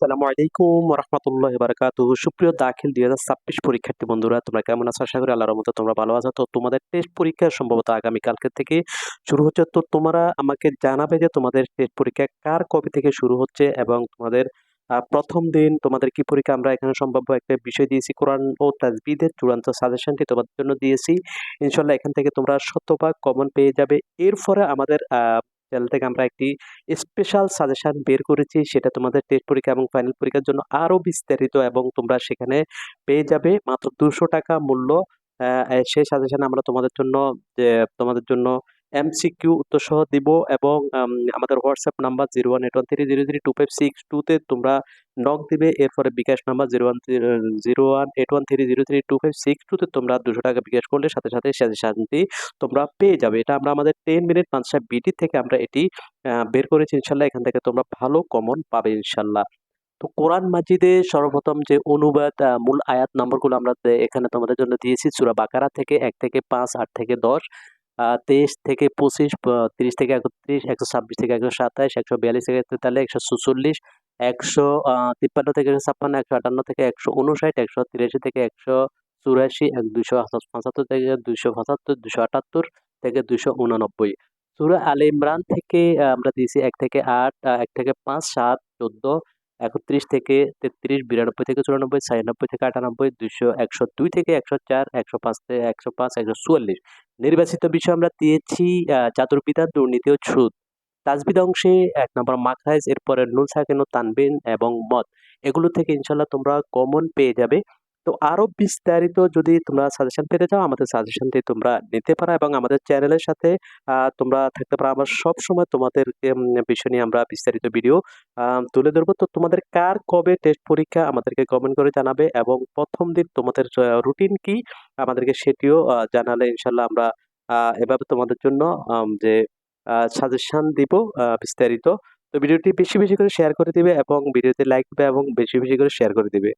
আসসালামু আলাইকুম রহমতুল্লাহ বারাকাতু সুপ্রিয় দাখিল দুই হাজার ছাব্বিশ পরীক্ষার্থী বন্ধুরা, তোমরা কেমন আছো? আশা করি আল্লাহর রহমতে তোমরা ভালো আছো। তো তোমাদের টেস্ট পরীক্ষা সম্ভবত আগামী কালকে থেকে শুরু হচ্ছে। তো তোমরা আমাকে জানাবে যে তোমাদের টেস্ট পরীক্ষা কার কবে থেকে শুরু হচ্ছে এবং তোমাদের প্রথম দিন তোমাদের কি পরীক্ষা আমরা এখানে সম্ভাব্য একটা বিষয় দিয়েছি। কোরআন ও তাজবিদের চূড়ান্ত সাজেশনটি তোমাদের জন্য দিয়েছি। ইনশাল্লাহ এখান থেকে তোমরা শতভাগ কমন পেয়ে যাবে। এরপরে আমাদের চ্যানেল থেকে আমরা একটি স্পেশাল সাজেশান বের করেছি, সেটা তোমাদের টেস্ট পরীক্ষা এবং ফাইনাল পরীক্ষার জন্য আরও বিস্তারিত এবং তোমরা সেখানে পেয়ে যাবে। মাত্র দুশো টাকা মূল্য সেই সাজেশান আমরা তোমাদের জন্য তোমাদের জন্য এমসিকিউ উত্তর সহ দিব এবং আমাদের WhatsApp number zero one eight one three zero three two five six টুতে তোমরা নক দিবে। এরপরে bKash number zero one zero one eight one three zero three two five six টুতে তোমরা দুশো টাকা বিকাশ করলে সাথে সাথে সাজেশনটি তোমরা পেয়ে যাবে। এটা আমরা আমাদের টেন মিনিট পাঁচটা বিটি থেকে আমরা এটি বের করেছি ইনশাল্লাহ। এখান থেকে তোমরা ভালো কমন পাবে ইনশাল্লাহ। তো কোরআন মাজিদে সর্বপ্রথম যে অনুবাদ মূল আয়াত নম্বরগুলো আমরা এখানে তোমাদের জন্য দিয়েছি। সূরা বাকারা থেকে এক থেকে পাঁচ, আট থেকে দশ। তেইশ থেকে পঁচিশ তিরিশ থেকে একত্রিশ, একশো ছাব্বিশ থেকে একশো সাতাইশ, একশো বিয়াল্লিশ থেকে তেতাল্লিশ, একশো চুচল্লিশ, একশো তিপ্পান্ন থেকে একশো ছাপ্পান্ন, একশো আটান্ন থেকে একশো উনষাট একশো তিরাশি থেকে একশো চুরাশি, এক দুশো পঁচাত্তর থেকে দুশো পঁচাত্তর, দুশো আটাত্তর থেকে দুশো উননব্বই সূরা আলে ইমরান থেকে আমরা দিয়েছি এক থেকে আট এক থেকে পাঁচ, সাত, চোদ্দ, একত্রিশ থেকে তেত্রিশ, বিরানব্বই থেকে চুরানব্বই, ছিয়ানব্বই থেকে আটানব্বই, দুশো একশো দুই থেকে একশো চার, একশো পাঁচ থেকে একশো পাঁচ, একশো চুয়াল্লিশ। নির্বাচিত বিষয় আমরা দিয়েছি জাদুরবিদ্যা দুর্নীতি ও সুদ তাজবিদ অংশে এক নম্বর মাখরাইজ এরপরে নুন সাকেন ও তানবিন এবং মদ। এগুলো থেকে ইনশাল্লাহ তোমরা কমন পেয়ে যাবে। তো আরও বিস্তারিত যদি তোমরা সাজেশন পেতে চাও, আমাদের সাজেশনটি তোমরা নিতে পারো এবং আমাদের চ্যানেলের সাথে তোমরা থাকতে পারো। আমরা সব সময় তোমাদের বিষয় নিয়ে আমরা বিস্তারিত ভিডিও তুলে ধরবো। তো তোমাদের কার কবে টেস্ট পরীক্ষা আমাদেরকে কমেন্ট করে জানাবে এবং প্রথম দিন তোমাদের রুটিন কি আমাদেরকে সেটিও জানালে ইনশাল্লাহ আমরা এভাবে তোমাদের জন্য যে সাজেশন দিব বিস্তারিত। তো ভিডিওটি বেশি বেশি করে শেয়ার করে দিবে এবং ভিডিওতে লাইক দিবে এবং বেশি বেশি করে শেয়ার করে দিবে।